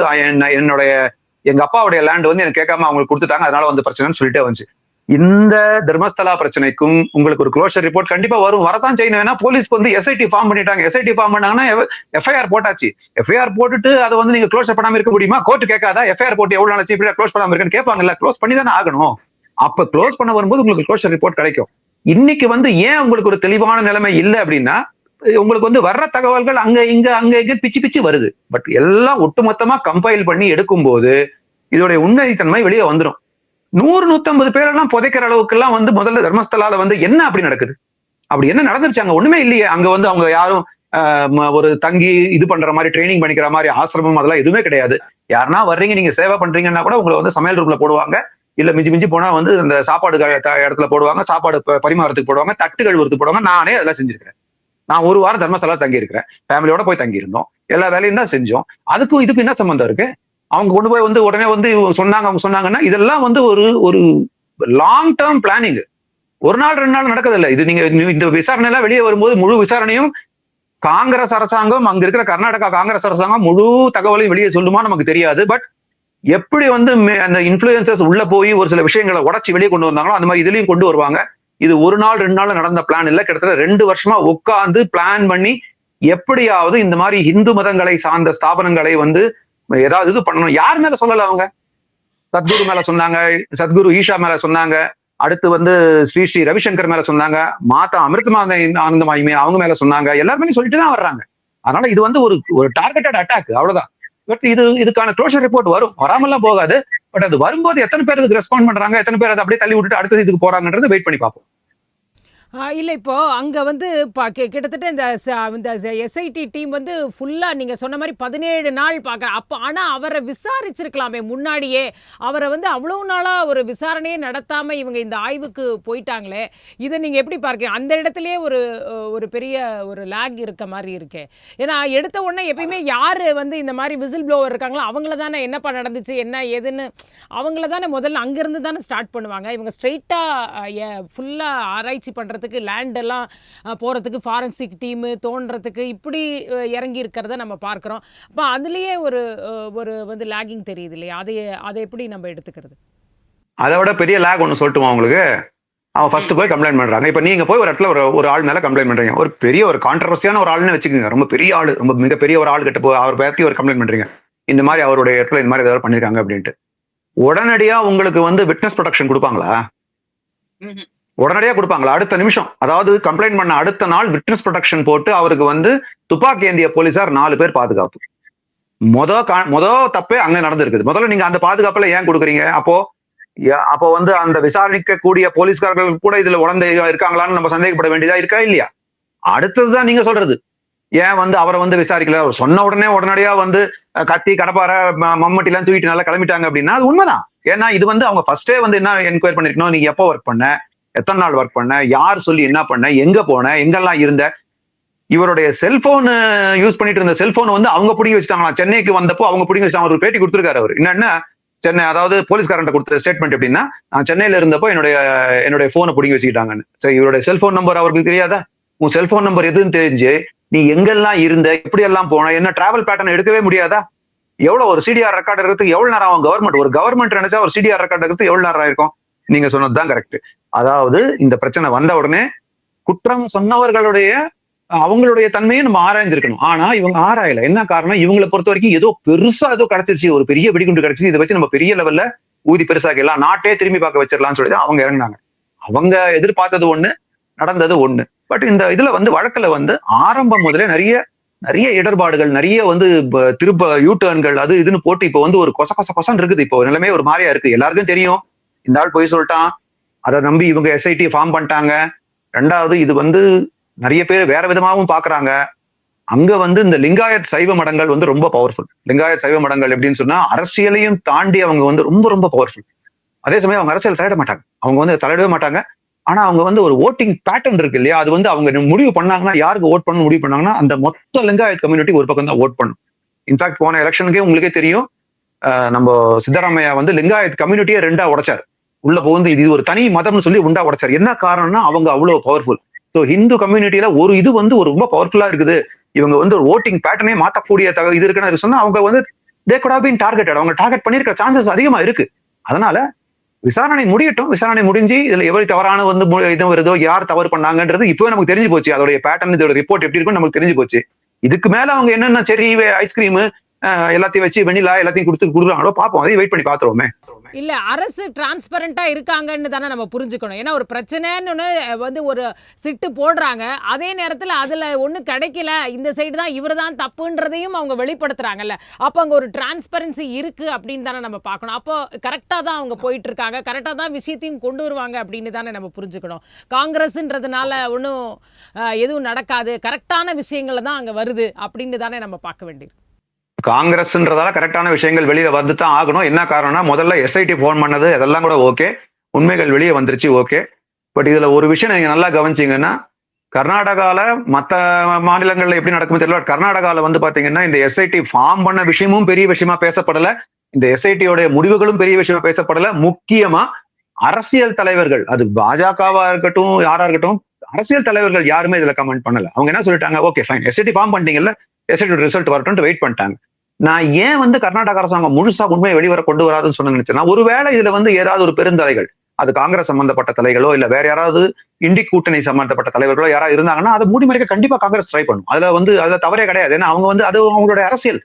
என்னுடைய எங்க அப்பாவுடைய லேண்ட் வந்து எனக்கு கேட்காம அவங்களுக்கு கொடுத்துட்டாங்க. அதனால வந்து பிரச்சனைன்னு சொல்லிட்டே வந்துச்சு. இந்த தர்மஸ்தலா பிரச்சனைக்கும் உங்களுக்கு ஒரு க்ளோஷர் ரிப்போர்ட் கண்டிப்பா வரும். வரதான் செய்யணும். ஏன்னா போலீஸ்க்கு வந்து எஸ்ஐடி ஃபார்ம் பண்ணிட்டாங்க. எஸ்ஐடி ஃபார்ம் பண்ணாங்கன்னா எஃப்ஐஆர் போட்டாச்சு. எஃப்ஐஆர் போட்டுட்டு அதை வந்து நீங்க க்ளோஸ் பண்ணாம இருக்க முடியுமா? கோர்ட் கேட்காதா? எஃப்ஐஆர் போட்டு எவ்வளவு நாள் இப்படி க்ளோஸ் பண்ணாம இருக்குன்னு கேட்பாங்கல்ல. க்ளோஸ் பண்ணி தானே ஆகணும். அப்ப க்ளோஸ் பண்ண வரும்போது உங்களுக்கு க்ளோஷர் ரிப்போர்ட் கிடைக்கும். இன்னைக்கு வந்து ஏன் உங்களுக்கு ஒரு தெளிவான நிலைமை இல்லை அப்படின்னா உங்களுக்கு வந்து வர்ற தகவல்கள் அங்க இங்க அங்க இங்க பிச்சு பிச்சு வருது. பட் எல்லாம் ஒட்டுமொத்தமா கம்பைல் பண்ணி எடுக்கும்போது இதோடைய உண்மைத்தன்மை வெளியே வந்துடும் நூறு நூத்தம்பது பேரெல்லாம் புதைக்கிற அளவுக்கு எல்லாம் வந்து முதல்ல தர்மஸ்தலால வந்து என்ன அப்படி நடக்குது? அப்படி என்ன நடந்துருச்சு? அங்க ஒண்ணுமே இல்லையே. அங்க வந்து அவங்க யாரும் ஒரு தங்கி இது பண்ற மாதிரி ட்ரைனிங் பண்ணிக்கிற மாதிரி ஆசிரமம் அதெல்லாம் எதுவுமே கிடையாது. யாருன்னா வர்றீங்க நீங்க சேவை பண்றீங்கன்னா கூட உங்களை வந்து சமையல் ரூம்ல போடுவாங்க. இல்ல மிஞ்சி மிஞ்சி போனா வந்து அந்த சாப்பாடு இடத்துல போடுவாங்க சாப்பாடு பரிமாறத்துக்கு போடுவாங்க தட்டு கழுவுறதுக்கு போடுவாங்க. நானே அதெல்லாம் செஞ்சிருக்கிறேன். நான் ஒரு வாரம் தர்மசாலா தங்கி இருக்கிறேன் ஃபேமிலியோட போய் தங்கி இருந்தோம் எல்லா வேலையும் தான் செஞ்சோம். அதுக்கும் இதுக்கும் என்ன சம்பந்தம் இருக்கு? அவங்க கொண்டு போய் வந்து உடனே வந்து இவங்க சொன்னாங்க அவங்க சொன்னாங்கன்னா இதெல்லாம் வந்து ஒரு ஒரு லாங் டேர்ம் பிளானிங் ஒரு நாள் ரெண்டு நாள் நடக்கதில்லை இது நீங்க இந்த விசாரணை எல்லாம் வெளியே வரும்போது முழு விசாரணையும் காங்கிரஸ் அரசாங்கம் அங்க இருக்கிற கர்நாடகா காங்கிரஸ் அரசாங்கம் முழு தகவலையும் வெளியே சொல்லுமா நமக்கு தெரியாது. பட் எப்படி வந்து மே- அந்த இன்ஃபுளுசஸ் உள்ள போய் ஒரு சில விஷயங்களை உடைச்சி வெளியே கொண்டு வந்தாங்களோ அந்த மாதிரி இதுலயும் கொண்டு வருவாங்க. இது ஒரு நாள் ரெண்டு நாள் நடந்த பிளான் இல்ல. கிட்டத்தட்ட ரெண்டு வருஷமா உட்காந்து பிளான் பண்ணி எப்படியாவது இந்த மாதிரி இந்து மதங்களை சார்ந்த ஸ்தாபனங்களை வந்து ஏதாவது இது பண்ணணும். யார் மேல சொல்லல அவங்க? சத்குரு மேல சொன்னாங்க சத்குரு ஈஷா மேல சொன்னாங்க அடுத்து வந்து ஸ்ரீ ஸ்ரீ ரவிசங்கர் மேல சொன்னாங்க மாதா அமிர்தமாத ஆனந்தமாயுமே அவங்க மேல சொன்னாங்க. எல்லாருமே சொல்லிட்டு தான் வர்றாங்க. அதனால இது வந்து ஒரு ஒரு டார்கெட்டட் அட்டாக் அவ்வளவுதான். பட் இது இதுக்கான க்ளோஷர் ரிப்போர்ட் வரும். வராமலாம் போகாது. பட் அது வரும்போது எத்தனை பேர் இதுக்கு ரெஸ்பாண்ட் பண்றாங்க எத்தனை பேர் அதை அப்படியே தள்ளி விட்டுட்டு அடுத்தது இதுக்கு போறாங்கன்றது வெயிட் பண்ணி பார்ப்போம். இல்லை இப்போது அங்கே வந்து பா- கிட்டத்தட்ட இந்த ச- இந்த எஸ்ஐடி டீம் வந்து ஃபுல்லாக நீங்கள் சொன்ன மாதிரி பதினேழு நாள் பார்க்குற அப்போ ஆனால் அவரை விசாரிச்சிருக்கலாமே முன்னாடியே. அவரை வந்து அவ்வளோ நாளாக ஒரு விசாரணையே நடத்தாமல் இவங்க இந்த ஆய்வுக்கு போயிட்டாங்களே. இதை நீங்கள் எப்படி பார்க்கறீங்க? அந்த இடத்துலையே ஒரு ஒரு பெரிய ஒரு லேக் இருக்க மாதிரி இருக்கே. ஏன்னா எடுத்த உடனே எப்பயுமே யார் வந்து இந்த மாதிரி விசில் ப்ளோவர் இருக்காங்களோ அவங்கள தானே என்னப்பா நடந்துச்சு என்ன ஏதுன்னு அவங்கள தானே முதல்ல அங்கேருந்து தானே ஸ்டார்ட் பண்ணுவாங்க. இவங்க ஸ்ட்ரெயிட்டாக ஃபுல்லாக ஆராய்ச்சி பண்ணுற லேண்ட் எல்லாம் அஹ், போறதுக்கு ஃபாரன்சிக் டீமு தோன்றதுக்கு இப்படி இறங்கி இருக்கிறத நம்ம பார்க்குறோம். அப்போ அதுலேயே ஒரு ஒரு வந்து லேகிங் தெரியுது இல்லையா? அதை அதை எப்படி நம்ம எடுத்துக்கிறது? அதை விட பெரிய லேக் ஒன்று சொல்லட்டுமா உங்களுக்கு? அவன் ஃபர்ஸ்ட் போய் கம்ப்ளைண்ட் பண்றாங்க. இப்போ நீங்க போய் ஒரு இடத்துல ஒரு ஒரு ஆள் மேல கம்ப்ளைண்ட் பண்றீங்க. ஒரு பெரிய ஒரு கான்ட்ரவர்சியான ஒரு ஆள்னு வச்சுக்கோங்க. ரொம்ப பெரிய ஆள் ரொம்ப மிகப்பெரிய ஒரு ஆள் கிட்ட போய் அவர் பத்தி ஒரு கம்ப்ளைண்ட் பண்றீங்க. இந்த மாதிரி அவருடைய இடத்துல இந்த மாதிரி ஏதாவது பண்ணிருக்காங்க அப்படின்ட்டு. உடனடியா உங்களுக்கு வந்து விட்னஸ் ப்ரொடெக்ஷன் கொடுப்பாங்களா? உடனடியா கொடுப்பாங்களா? அடுத்த நிமிஷம். அதாவது கம்ப்ளைண்ட் பண்ண அடுத்த நாள் விட்னஸ் ப்ரொடெக்ஷன் போட்டு அவருக்கு வந்து துப்பாக்கி ஏந்திய போலீசார் நாலு பேர் பாதுகாப்பு. மொத கா- மொத தப்பே அங்க நடந்திருக்குது. முதல்ல நீங்க அந்த பாதுகாப்புல ஏன் கொடுக்குறீங்க? அப்போ அப்போ வந்து அந்த விசாரிக்கக்கூடிய போலீஸ்காரர்கள் கூட இதுல உடந்தை இருக்காங்களான்னு நம்ம சந்தேகப்பட வேண்டியதா இருக்கா இல்லையா? அடுத்ததுதான் நீங்க சொல்றது. ஏன் வந்து அவரை வந்து விசாரிக்கல? அவர் சொன்ன உடனே உடனடியா வந்து கத்தி கடப்பார மம்மட்டி எல்லாம் தூக்கிட்டு நல்லா கிளம்பிட்டாங்க அப்படின்னா அது உண்மைதான். ஏன்னா இது வந்து அவங்க ஃபர்ஸ்டே வந்து என்ன என்கொயர் பண்ணிருக்கணும்? நீங்க எப்போ ஒர்க் பண்ண? எத்தனை நாள் ஒர்க் பண்ண? யார் சொல்லி என்ன பண்ண? எங்க போன? எங்கெல்லாம் இருந்த? இவருடைய செல்போன் யூஸ் பண்ணிட்டு இருந்த செல்போன் வந்து அவங்க பிடிங்கி வச்சுட்டாங்களா சென்னைக்கு வந்தப்போ அவங்க பிடிங்கி வச்சுட்டாங்க. ஒரு பேட்டி கொடுத்துருக்காரு அவர். என்னன்னா சென்னை அதாவது போலீஸ்காரன்ட்ட கொடுத்த ஸ்டேட்மெண்ட் எப்படின்னா நான் சென்னையில இருந்தப்போ என்னுடைய என்னுடைய போனை பிடிங்கி வச்சுக்கிட்டாங்கன்னு. சரி இவருடைய செல்போன் நம்பர் அவருக்கு தெரியாதா? உன் செல்போன் நம்பர் எதுன்னு தெரிஞ்சு நீ எங்கெல்லாம் இருந்த? எப்படி எல்லாம் போன? என்ன டிராவல் பேட்டர்ன் எடுக்கவே முடியாதா? எவ்வளவு ஒரு சிடிஆர் ரெக்கார்டு இருக்கிறதுக்கு எவ்வளவு நேரம் ஆகும்? கவர்மெண்ட் ஒரு கவர்மெண்ட் நினைச்சா ஒரு சிடிஆர் ரெக்கார்டு இருக்கிறதுக்கு எவ்வளவு நேரம் ஆயிருக்கும்? நீங்க சொன்னதுதான் கரெக்ட் அதாவது இந்த பிரச்சனை வந்த உடனே குற்றம் சொன்னவர்களுடைய அவங்களுடைய தன்மையை நம்ம ஆராய்ந்திருக்கணும். ஆனா இவங்க ஆராயல. என்ன காரணம்? இவங்களை பொறுத்த வரைக்கும் ஏதோ பெருசா ஏதோ கிடைச்சிருச்சு. ஒரு பெரிய வெடிகுண்டு கிடைச்சிச்சு இதை வச்சு நம்ம பெரிய லெவல்ல ஊதி பெருசாக்கலாம் நாட்டே திரும்பி பார்க்க வச்சிடலாம்னு சொல்லி அவங்க இறங்கினாங்க. அவங்க எதிர்பார்த்தது ஒண்ணு நடந்தது ஒண்ணு. பட் இந்த இதுல வந்து வழக்குல வந்து ஆரம்பம் முதலே நிறைய நிறைய இடர்பாடுகள் நிறைய வந்து திருப்ப யூ டேர்ன்கள் அது இதுன்னு போட்டு இப்போ வந்து ஒரு கொச கொச கொசன் இருக்குது. இப்போ நிலைமை ஒரு மாதிரியா இருக்கு. எல்லாருக்கும் தெரியும். இந்த ஆள் போய் சொல்லிட்டான். அதை நம்பி இவங்க எஸ்ஐடி ஃபார்ம் பண்ணிட்டாங்க. ரெண்டாவது இது வந்து நிறைய பேர் வேற விதமாகவும் பாக்குறாங்க அங்க வந்து இந்த லிங்காயத் சைவ மடங்கள் வந்து ரொம்ப பவர்ஃபுல் லிங்காயத் சைவ மடங்கள் எப்படின்னு சொன்னா அரசியலையும் தாண்டி அவங்க வந்து ரொம்ப ரொம்ப பவர்ஃபுல் அதே சமயம் அவங்க அரசியல் தலையிட மாட்டாங்க. அவங்க வந்து தலையிடவே மாட்டாங்க. ஆனா அவங்க வந்து ஒரு ஓட்டிங் பேட்டர்ன் இருக்கு இல்லையா? அது வந்து அவங்க முடிவு பண்ணாங்கன்னா யாருக்கு ஓட் பண்ண முடிவு பண்ணாங்கன்னா அந்த மொத்த லிங்காயத் கம்யூனிட்டி ஒரு பக்கம் தான் ஓட் பண்ணும். இன்ஃபேக்ட் போன எலெக்ஷனுக்கே உங்களுக்கே தெரியும். நம்ம சித்தராமையா வந்து லிங்காயத் கம்யூனிட்டியை ரெண்டா உடைச்சார். உள்ள புகுந்து இது ஒரு தனி மதம்னு சொல்லி உண்டா உடைச்சார். என்ன காரணம்னா அவங்க அவ்வளவு பவர்ஃபுல் ஸோ ஹிந்து கம்யூனிட்டியில ஒரு இது வந்து ஒரு ரொம்ப பவர்ஃபுல்லா இருக்குது. இவங்க வந்து ஒரு ஓட்டிங் பேட்டர்னே மாத்தக்கூடிய தக இது இருக்குன்னு சொன்னா அவங்க வந்து தே குட் பீன் டார்கெட்டட் அவங்க டார்கெட் பண்ணிருக்க சான்சஸ் அதிகமா இருக்கு. அதனால விசாரணை முடியட்டும். விசாரணை முடிஞ்சு இதுல எவ்வளவு தவறான வந்து மு- இது வருதோ யார் தவறு பண்ணாங்கன்றது இப்பவே நமக்கு தெரிஞ்சு போச்சு. அதோடைய பேட்டர்ன் இதோட ரிப்போர்ட் எப்படி இருக்குன்னு நமக்கு தெரிஞ்சு போச்சு. இதுக்கு மேல அவங்க என்னென்ன சரி ஐஸ்கிரீம் எல்லாத்தையும் வச்சு வெண்ணிலா எல்லாத்தையும் கொடுத்து கொடுக்குறாங்களோ பார்ப்போம். அதையும் வெயிட் பண்ணி பார்த்துருவோமே. இல்ல அரசு டிரான்ஸ்பரண்டா இருக்காங்கன்னு தானே நம்ம புரிஞ்சுக்கணும். ஏன்னா ஒரு பிரச்சனைன்னு வந்து ஒரு சிட்டு போடுறாங்க. அதே நேரத்துல அதுல ஒண்ணு கிடைக்கல. இந்த சைடு தான் இவர் தான் தப்புன்றதையும் அவங்க வெளிப்படுத்துறாங்கல்ல. அப்போ அங்க ஒரு டிரான்ஸ்பரன்சி இருக்கு அப்படின்னு தானே நம்ம பார்க்கணும். அப்போ கரெக்டா தான் அவங்க போயிட்டு இருக்காங்க கரெக்டா தான் விஷயத்தையும் கொண்டு வருவாங்க அப்படின்னு தானே நம்ம புரிஞ்சுக்கணும். காங்கிரஸ்ன்றதுனால ஒன்றும் எதுவும் நடக்காது. கரெக்டான விஷயங்களை தான் அங்க வருது அப்படின்னு தானே நம்ம பார்க்க வேண்டியது காங்கிரஸ்ன்றதால கரெக்டான விஷயங்கள் வெளியில வந்து தான் ஆகணும். என்ன காரணம்னா முதல்ல எஸ்ஐடி ஃபோன் பண்ணது அதெல்லாம் கூட ஓகே உண்மைகள் வெளியே வந்துருச்சு ஓகே பட் இதுல ஒரு விஷயம் நீங்க நல்லா கவனிச்சிங்கன்னா கர்நாடகாவில் மற்ற மாநிலங்கள்ல எப்படி நடக்குமோ தெரியல. கர்நாடகாவில் வந்து பாத்தீங்கன்னா இந்த எஸ்ஐடி ஃபார்ம் பண்ண விஷயமும் பெரிய விஷயமா பேசப்படல. இந்த எஸ்ஐடியோட முடிவுகளும் பெரிய விஷயமா பேசப்படல. முக்கியமா அரசியல் தலைவர்கள் அது பாஜகவா இருக்கட்டும் யாரா இருக்கட்டும் அரசியல் தலைவர்கள் யாருமே இதுல கமெண்ட் பண்ணல. அவங்க என்ன சொல்லிட்டாங்க? ஓகே ஃபைன் எஸ்ஐடி ஃபார்ம் பண்ணிட்டீங்கல்ல எஸ்ஐடி ரிசல்ட் வரட்டும் வெயிட் பண்ணிட்டாங்க. நான் ஏன் வந்து கர்நாடக அரசாங்கம் முழுசா உண்மையை வெளிவர கொண்டு வராதுன்னு சொன்ன நினைச்சேன்னா ஒருவேளை இதுல வந்து ஏதாவது ஒரு பெருந்தலைகள் அது காங்கிரஸ் சம்பந்தப்பட்ட தலைகளோ இல்ல வேற யாராவது இண்டி கூட்டணி சம்பந்தப்பட்ட தலைவர்களோ யாராவது இருந்தாங்கன்னா அதை மூடி மறைக்க கண்டிப்பா காங்கிரஸ் ட்ரை பண்ணும். அதுல வந்து அதுல தவறே கிடையாது. ஏன்னா அவங்க வந்து அது அவங்களுடைய அரசியல்.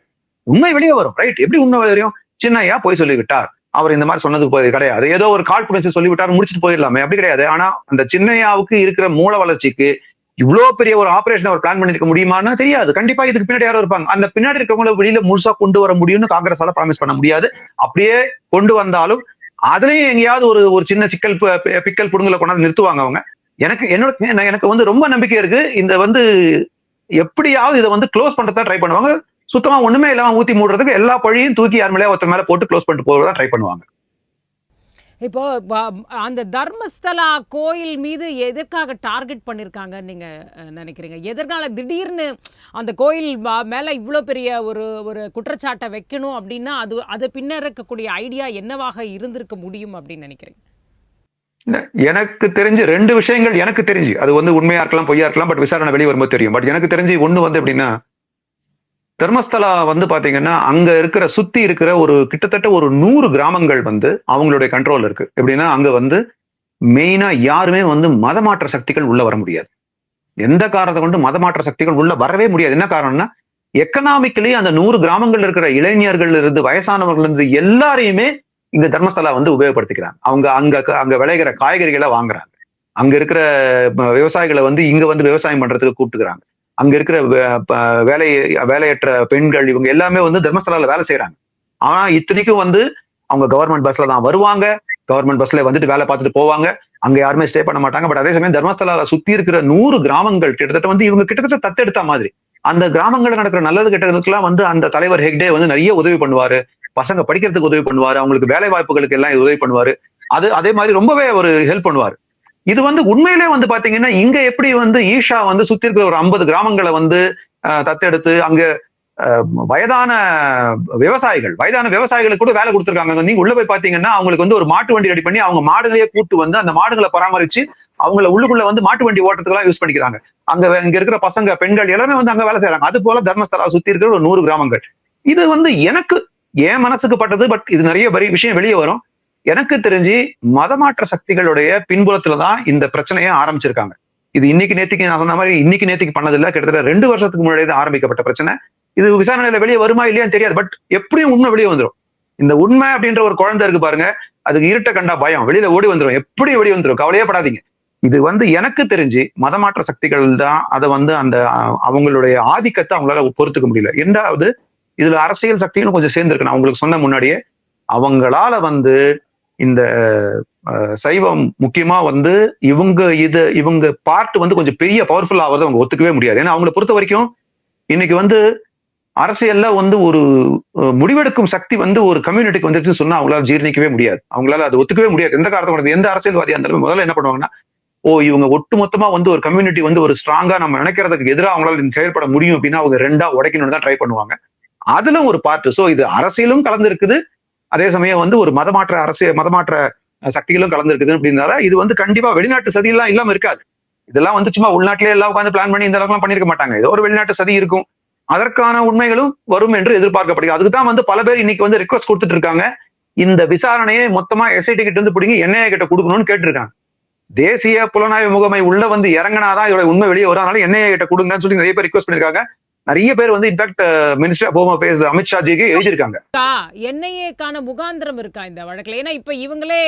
உண்மை வெளியே வரும் ரைட் எப்படி உண்மை வரையும் சின்னையா போய் சொல்லிவிட்டார். அவர் இந்த மாதிரி சொன்னது போய் கிடையாது. ஏதோ ஒரு காழ்ப்புணர்ச்சி சொல்லிவிட்டார் முடிச்சுட்டு போயிடலாமே அப்படி கிடையாது. ஆனா அந்த சின்னையாவுக்கு இருக்கிற மூல வளர்ச்சிக்கு இவ்வளவு பெரிய ஒரு ஆபரேஷன் அவர் பிளான் பண்ணிருக்க முடியுமான்னு தெரியாது. கண்டிப்பா இதுக்கு பின்னாடி யாரும் இருப்பாங்க. அந்த பின்னாடி இருக்கவங்கள வெளியில முழுசா கொண்டு வர முடியும்னு காங்கிரஸால ப்ராமிஸ் பண்ண முடியாது. அப்படியே கொண்டு வந்தாலும் அதுலயும் எங்கேயாவது ஒரு ஒரு சின்ன சிக்கல் பிக்கல் புடுங்கல கொண்டாந்து நிறுத்துவாங்க அவங்க. எனக்கு என்னோட நான் எனக்கு வந்து ரொம்ப நம்பிக்கை இருக்கு. இந்த வந்து எப்படியாவது இதை வந்து க்ளோஸ் பண்றதா ட்ரை பண்ணுவாங்க. சுத்தமா ஒண்ணுமே இல்லாம ஊத்தி மூடுறதுக்கு எல்லா பழியும் தூக்கி யார் மேலே ஒருத்தர் மேல போட்டு க்ளோஸ் பண்ணிட்டு போறதா ட்ரை பண்ணுவாங்க. இப்போ அந்த தர்மஸ்தலா கோயில் மீது எதற்காக டார்கெட் பண்ணியிருக்காங்க நீங்கள் நினைக்கிறீங்க? எதற்கால திடீர்னு அந்த கோயில் மேலே இவ்வளோ பெரிய ஒரு ஒரு குற்றச்சாட்டை வைக்கணும் அப்படின்னா அது அது பின்னர் இருக்கக்கூடிய ஐடியா என்னவாக இருந்திருக்க முடியும் அப்படின்னு நினைக்கிறீங்க? எனக்கு தெரிஞ்சு ரெண்டு விஷயங்கள் எனக்கு தெரிஞ்சு. அது வந்து உண்மையா இருக்கலாம் பொய்யா இருக்கலாம் பட் விசாரணை வெளியே வரும்போது தெரியும். பட் எனக்கு தெரிஞ்சு ஒன்று வந்து எப்படின்னா தர்மஸ்தலா வந்து பாத்தீங்கன்னா அங்க இருக்கிற சுத்தி இருக்கிற ஒரு கிட்டத்தட்ட ஒரு நூறு கிராமங்கள் வந்து அவங்களுடைய கண்ட்ரோல் இருக்கு. எப்படின்னா அங்க வந்து மெயினா யாருமே வந்து மதமாற்ற சக்திகள் உள்ள வர முடியாது. எந்த காரணத்தை கொண்டு மதமாற்ற சக்திகள் உள்ள வரவே முடியாது? என்ன காரணம்னா எக்கனாமிக்கலி அந்த நூறு கிராமங்கள் இருக்கிற இளைஞர்கள் இருந்து வயசானவர்கள் இருந்து எல்லாரையுமே இந்த தர்மஸ்தலா வந்து உபயோகப்படுத்திக்கிறாங்க. அவங்க அங்க அங்க விளைகிற காய்கறிகளை வாங்குறாங்க. அங்க இருக்கிற விவசாயிகளை வந்து இங்க வந்து விவசாயம் பண்றதுக்கு கூப்பிட்டுக்கிறாங்க. அங்க இருக்கிற வே- வேலை வேலையற்ற பெண்கள் இவங்க எல்லாமே வந்து தர்மஸ்தலால வேலை செய்யறாங்க ஆனா இத்தனைக்கும் வந்து அவங்க கவர்மெண்ட் பஸ்ல தான் வருவாங்க. கவர்மெண்ட் பஸ்ல வந்துட்டு வேலை பார்த்துட்டு போவாங்க. அங்க யாருமே ஸ்டே பண்ண மாட்டாங்க. பட் அதே சமயம் தர்மஸ்தலால சுத்தி இருக்கிற நூறு கிராமங்கள் கிட்டத்தட்ட வந்து இவங்க கிட்டத்தட்ட தத்தெடுத்த மாதிரி. அந்த கிராமங்கள்ல நடக்கிற நல்லது கெட்டதுக்கெல்லாம் வந்து அந்த தலைவர் ஹெக்டே வந்து நிறைய உதவி பண்ணுவாரு. பசங்க படிக்கிறதுக்கு உதவி பண்ணுவாரு. அவங்களுக்கு வேலை வாய்ப்புகளுக்கு எல்லாம் உதவி பண்ணுவாரு. அது அதே மாதிரி ரொம்பவே ஒரு ஹெல்ப் பண்ணுவாரு. இது வந்து உண்மையிலே வந்து பாத்தீங்கன்னா இங்க எப்படி வந்து ஈஷா வந்து சுத்தி இருக்கிற ஒரு ஐம்பது கிராமங்களை வந்து தத்தெடுத்து அங்க வயதான விவசாயிகள் வயதான விவசாயிகளுக்கு கூட வேலை கொடுத்துருக்காங்க. நீங்க உள்ள போய் பாத்தீங்கன்னா அவங்களுக்கு வந்து ஒரு மாட்டு வண்டி ரெடி பண்ணி அவங்க மாடுகளையே கூட்டு வந்து அந்த மாடுகளை பராமரிச்சு அவங்கள உள்ளுக்குள்ள வந்து மாட்டு வண்டி ஓட்டத்துக்கெல்லாம் யூஸ் பண்ணிக்கிறாங்க. அங்க இங்க இருக்கிற பசங்க பெண்கள் எல்லாமே வந்து அங்க வேலை செய்யறாங்க அது போல தர்மஸ்தலா சுத்தி இருக்கிற ஒரு நூறு கிராமங்கள். இது வந்து எனக்கு என் மனசுக்கு பட்டது பட் இது நிறைய பெரிய விஷயம் வெளியே வரும். எனக்கு தெரிஞ்சு மதமாற்ற சக்திகளுடைய பின்புலத்துல தான் இந்த பிரச்சனையை ஆரம்பிச்சிருக்காங்க. இது இன்னைக்கு நேத்திக்கு நான் சொன்ன மாதிரி இன்னைக்கு நேத்திக்கு பண்ணதில்ல கிட்டத்தட்ட ரெண்டு வருஷத்துக்கு முன்னாடி தான் ஆரம்பிக்கப்பட்ட பிரச்சனை. இது விசாரணையில வெளியே வருமா இல்லையான்னு தெரியாது பட் எப்படியும் உண்மை வெளியே வந்துரும். இந்த உண்மை அப்படின்ற ஒரு குழந்தை இருக்கு பாருங்க அதுக்கு இருட்ட கண்டா பயம் வெளியில ஓடி வந்துடும் எப்படி வெளியே வந்துடும் கவலையே படாதீங்க. இது வந்து எனக்கு தெரிஞ்சு மதமாற்ற சக்திகள் தான் அதை வந்து அந்த அவங்களுடைய ஆதிக்கத்தை அவங்களால பொறுத்துக்க முடியல. ரெண்டாவது இதுல அரசியல் சக்திகளும் கொஞ்சம் சேர்ந்துருக்கு. நான் உங்களுக்கு சொன்ன முன்னாடியே அவங்களால வந்து இந்த சைவம் முக்கியமா வந்து இவங்க இது இவங்க பார்ட் வந்து கொஞ்சம் பெரிய பவர்ஃபுல் ஆகிறத அவங்க ஒத்துக்கவே முடியாது. ஏன்னா அவங்கள பொறுத்த வரைக்கும் இன்னைக்கு வந்து அரசியல்ல வந்து ஒரு முடிவெடுக்கும் சக்தி வந்து ஒரு கம்யூனிட்டிக்கு வந்துருச்சுன்னு சொன்னா அவங்களால ஜீர்ணிக்கவே முடியாது. அவங்களால அதை ஒத்துக்கவே முடியாது. எந்த காரணத்தை எந்த அரசியல்வாதியா இருந்தாலும் முதல்ல என்ன பண்ணுவாங்கன்னா ஓ இவங்க ஒட்டு மொத்தமா வந்து ஒரு கம்யூனிட்டி வந்து ஒரு ஸ்ட்ராங்கா நம்ம நினைக்கிறதுக்கு எதிராக அவங்களால செயல்பட முடியும் அப்படின்னா அவங்க ரெண்டா உடைக்கணும்னு தான் ட்ரை பண்ணுவாங்க. அதுல ஒரு பார்ட் சோ இது அரசியலும் கலந்துருக்குது. அதே சமயம் வந்து ஒரு மதமாற்ற அரசியல் மதமாற்ற சக்திகளும் கலந்துருக்குது அப்படின்னால இது வந்து கண்டிப்பா வெளிநாட்டு சதியெல்லாம் இல்லாம இருக்காது. இதெல்லாம் வந்து சும்மா உள்நாட்டிலே எல்லாம் உட்காந்து பிளான் பண்ணி இந்த அளவுக்கு பண்ணிருக்க மாட்டாங்க. ஏதோ ஒரு வெளிநாட்டு சதி இருக்கும். அதற்கான உண்மைகளும் வரும் என்று எதிர்பார்க்கப்படுகிறது. அதுக்கு தான் வந்து பல பேர் இன்னைக்கு வந்து ரிக்வஸ்ட் கொடுத்துட்டு இருக்காங்க. இந்த விசாரணையை மொத்தமா எஸ்ஐடி கிட்ட இருந்து பிடிங்கி என்ஐஏ கிட்ட கொடுக்கணும்னு கேட்டிருக்காங்க. தேசிய புலனாய்வு முகமை உள்ள வந்து இறங்கினாதான் இதோட உண்மை வெளியே வரும். அதனால என்ஐஏ கிட்ட கொடுங்கன்னு சொல்லி நிறைய பேர் ரிக்வஸ்ட் பண்ணிருக்காங்க. நிறைய பேர் வந்து in fact minister of home affairs அமித்ஷாஜிக்கு எழுதியிருக்காங்க. என்ஐஏக்கான முகாந்திரம் இருக்கா இந்த வழக்குல? ஏன்னா இப்ப இவங்களே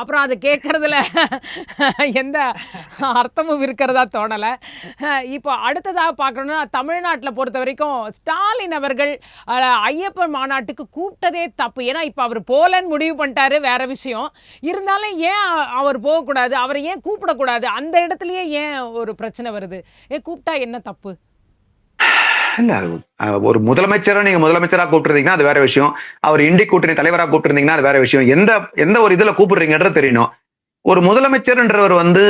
அப்புறம் அது கேட்குறதுல எந்த அர்த்தமும் இருக்கிறதா தோணலை. இப்போ அடுத்ததாக பார்க்கணும்னா தமிழ்நாட்டில் பொறுத்த வரைக்கும் ஸ்டாலின் அவர்கள் ஐயப்பன் மாநாட்டுக்கு கூப்பிட்டதே தப்பு. ஏன்னா இப்போ அவர் போலன்னு முடிவு பண்ணிட்டாரு வேற விஷயம். இருந்தாலும் ஏன் அவர் போகக்கூடாது? அவரை ஏன் கூப்பிடக்கூடாது? அந்த இடத்துலையே ஏன் ஒரு பிரச்சனை வருது? ஏன் கூப்பிட்டா என்ன தப்பு? இல்ல ஒரு முதலமைச்சரை நீங்க முதலமைச்சரா கூப்பிட்டுருந்தீங்கன்னா அது வேற விஷயம். அவர் இண்டி கூட்டணி தலைவரா கூப்பிட்டுருந்தீங்கன்னா அது வேற விஷயம். எந்த எந்த ஒரு இதுல கூப்பிடுறீங்கன்றது தெரியணும். ஒரு முதலமைச்சர்ன்றவர் வந்து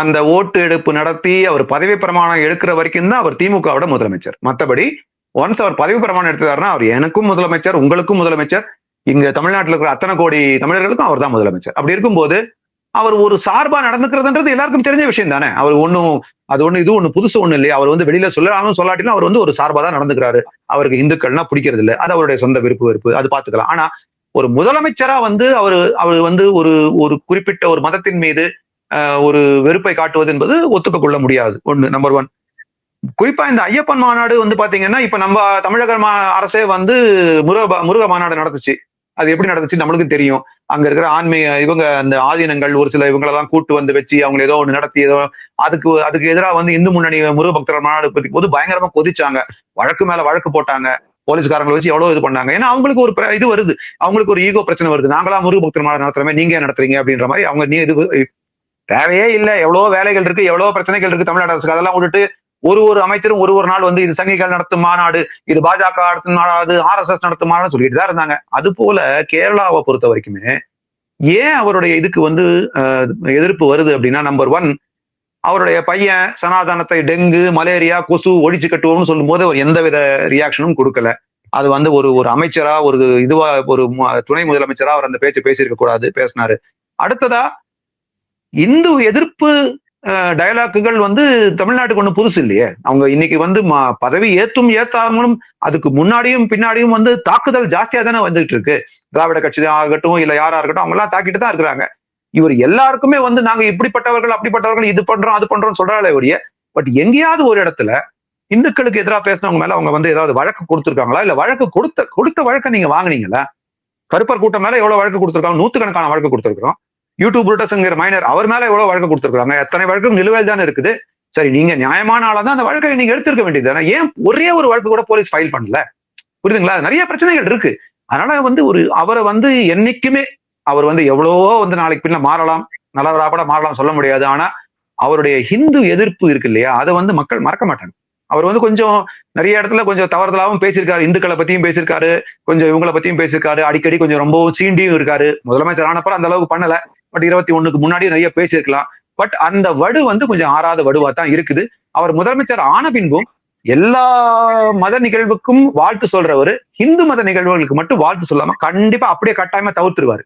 அந்த ஓட்டு எடுப்பு நடத்தி அவர் பதவி பிரமாணம் எடுக்கிற வரைக்கும் தான் அவர் திமுகவோட முதலமைச்சர். மத்தபடி ஒன்ஸ் அவர் பதவி பிரமாணம் எடுத்தாருன்னா அவர் எனக்கும் முதலமைச்சர் உங்களுக்கும் முதலமைச்சர். இங்க தமிழ்நாட்டில் இருக்கிற அத்தனை கோடி தமிழர்களுக்கும் அவர் தான் முதலமைச்சர். அப்படி இருக்கும்போது அவர் ஒரு சார்பா நடந்துக்கிறதுன்றது எல்லாருக்கும் தெரிஞ்ச விஷயம் தானே. அவர் ஒன்றும் அது ஒண்ணு இது ஒண்ணு புதுசு ஒண்ணு இல்லையா? அவர் வந்து வெளியில சொல்லலாம்னு சொல்லாட்டிலும் அவர் வந்து ஒரு சார்பா தான் நடந்துக்கிறாரு. அவருக்கு இந்துக்கள்னா பிடிக்கிறது இல்லை அது அவருடைய சொந்த விருப்பு வெறுப்பு அது பாத்துக்கலாம் ஆனா ஒரு முதலமைச்சரா வந்து அவர் அவர் வந்து ஒரு ஒரு குறிப்பிட்ட ஒரு மதத்தின் மீது ஆஹ், ஒரு வெறுப்பை காட்டுவது என்பது ஒத்துக்க கொள்ள முடியாது. ஒண்ணு நம்பர் ஒன் குறிப்பா இந்த ஐயப்பன் மாநாடு வந்து பாத்தீங்கன்னா இப்ப நம்ம தமிழக மா- அரசே வந்து முருக முருக மாநாடு நடந்துச்சு. அது எப்படி நடந்துச்சு நம்மளுக்கும் தெரியும். அங்க இருக்கிற ஆன்மீக இவங்க அந்த ஆதீனங்கள் ஒரு சில இவங்களெல்லாம் கூட்டு வந்து வச்சு அவங்க ஏதோ ஒண்ணு நடத்தி ஏதோ அதுக்கு அதுக்கு எதிராக வந்து இந்து முன்னணி முருக பக்தர் மாநாடு பத்தி போது பயங்கரமா கொதிச்சாங்க. வழக்கு மேல வழக்கு போட்டாங்க. போலீஸ்காரங்களை வச்சு எவ்வளவு இது பண்ணாங்க. ஏன்னா அவங்களுக்கு ஒரு இது வருது. அவங்களுக்கு ஒரு ஈகோ பிரச்சனை வருது. நாங்களா முருக பக்தர் மாநாடு நடத்துறமே நீங்க நடத்துறீங்க அப்படின்ற மாதிரி அவங்க நீ இது தேவையே இல்லை. எவ்வளவு வேலைகள் இருக்கு எவ்வளவு பிரச்சனைகள் இருக்கு தமிழ்நாடு அரசுக்கு. அதெல்லாம் விட்டுட்டு ஒரு ஒரு அமைச்சரும் ஒரு ஒரு நாள் வந்து இது சங்கிகள் நடத்தும் மாநாடு இது பாஜக நடத்தும் மாநாடு ஆர் எஸ் எஸ் நடத்தும் மாநாடு சொல்லிட்டு தான் இருந்தாங்க. அது போல கேரளாவை பொறுத்த வரைக்குமே ஏன் அவருடைய இதுக்கு வந்து அஹ், எதிர்ப்பு வருது அப்படின்னா நம்பர் ஒன் அவருடைய பையன் சனாதனத்தை டெங்கு மலேரியா கொசு ஒழிச்சு கட்டுவோம்னு சொல்லும் போது அவர் எந்தவித ரியாக்ஷனும் கொடுக்கல. அது வந்து ஒரு ஒரு அமைச்சரா ஒரு இதுவா ஒரு துணை முதலமைச்சரா அவர் அந்த பேச்சு பேசியிருக்க கூடாது பேசினாரு. அடுத்ததா இந்து எதிர்ப்பு டயலாக்குகள் வந்து தமிழ்நாட்டுக்கு ஒன்றும் புதுசு இல்லையே. அவங்க இன்னைக்கு வந்து பதவி ஏத்தும் ஏத்தாமலும் அதுக்கு முன்னாடியும் பின்னாடியும் வந்து தாக்குதல் ஜாஸ்தியாக தானே வந்துட்டு இருக்கு. திராவிட கட்சி ஆகட்டும் இல்லை யாரா இருக்கட்டும் அவங்கலாம் தாக்கிட்டு தான் இருக்கிறாங்க. இவர் எல்லாருக்குமே வந்து நாங்க இப்படிப்பட்டவர்கள் அப்படிப்பட்டவர்கள் இது பண்றோம் அது பண்றோம் சொல்றாங்களே ஒழிய பட் எங்கேயாவது ஒரு இடத்துல இந்துக்களுக்கு எதிராக பேசினவங்க மேல அவங்க வந்து ஏதாவது வழக்கு கொடுத்துருக்காங்களா? இல்ல வழக்கு கொடுத்த கொடுத்த வழக்கை நீங்க வாங்கினீங்களா? கருப்பர் கூட்டம் மேல எவ்வளவு வழக்கு கொடுத்துருக்காங்க? நூத்துக்கணக்கான வழக்கு கொடுத்துருக்குறோம். யூடியூப் புரோட்டஸ்ங்கிற மைனர் அவர் மேல எவ்வளவு வழக்கு கொடுத்துருக்காங்க எத்தனை வழக்கும் நிலுவையில் தானே இருக்குது. சரி நீங்க நியாயமான ஆளா தான் அந்த வழக்கை நீங்க எடுத்திருக்க வேண்டியது தானே. ஏன் ஒரே ஒரு வழக்கு கூட போலீஸ் ஃபைல் பண்ணல? புரியுதுங்களா? நிறைய பிரச்சனைகள் இருக்கு. அதனால வந்து ஒரு அவரை வந்து என்னைக்குமே அவர் வந்து எவ்வளவோ வந்து நாளைக்கு பின்ன மாறலாம். நல்லவரா கூட மாறலாம் சொல்ல முடியாது. ஆனா அவருடைய ஹிந்து எதிர்ப்பு இருக்கு இல்லையா? அதை வந்து மக்கள் மறக்க மாட்டாங்க. அவர் வந்து கொஞ்சம் நிறைய இடத்துல கொஞ்சம் தவறுதலாகவும் பேசியிருக்காரு. இந்துக்களை பத்தியும் பேசியிருக்காரு. கொஞ்சம் இவங்களை பத்தியும் பேசியிருக்காரு. அடிக்கடி கொஞ்சம் ரொம்பவும் சீண்டியும் இருக்காரு. முதலமைச்சர் ஆனப்பறம் அந்த அளவுக்கு பண்ணல. பட் இருபத்தி ஒண்ணுக்கு முன்னாடி நிறைய பேசியிருக்கலாம். பட் அந்த வடு வந்து கொஞ்சம் ஆறாத வடுவா தான் இருக்குது. அவர் முதலமைச்சர் ஆன பின்பும் எல்லா மத நிகழ்வுக்கும் வாழ்த்து சொல்றவர் இந்து மத நிகழ்வுகளுக்கு மட்டும் வாழ்த்து சொல்லாம கண்டிப்பா அப்படியே கட்டாயமா தவிர்த்துருவாரு.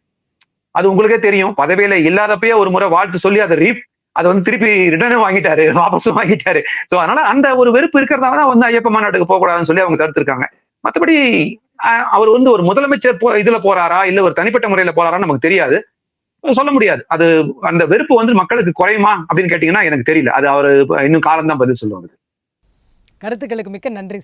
அது உங்களுக்கே தெரியும். பதவியில இல்லாதப்பயே ஒரு முறை வாழ்த்து சொல்லி அதை ரீப் அதை வந்து திருப்பி ரிட்டர்னும் வாங்கிட்டாரு வாபஸும் வாங்கிட்டாரு. சோ அதனால அந்த ஒரு வெறுப்பு இருக்கிறதால தான் வந்து ஐயப்ப மாநாட்டுக்கு போக கூடாதுன்னு சொல்லி அவங்க தடுத்திருக்காங்க. மத்தபடி அவர் வந்து ஒரு முதலமைச்சர் போ- இதுல போறாரா? இல்ல ஒரு தனிப்பட்ட முறையில போறாரான்னு நமக்கு தெரியாது. சொல்ல முடியாது. அது அந்த வெறுப்பு வந்து மக்களுக்கு குறையுமா அப்படின்னு கேட்டீங்கன்னா எனக்கு தெரியல. அது அவர் இன்னும் காலம் தான் பதில் சொல்லுவாங்க கருத்துக்களுக்கு மிக்க நன்றி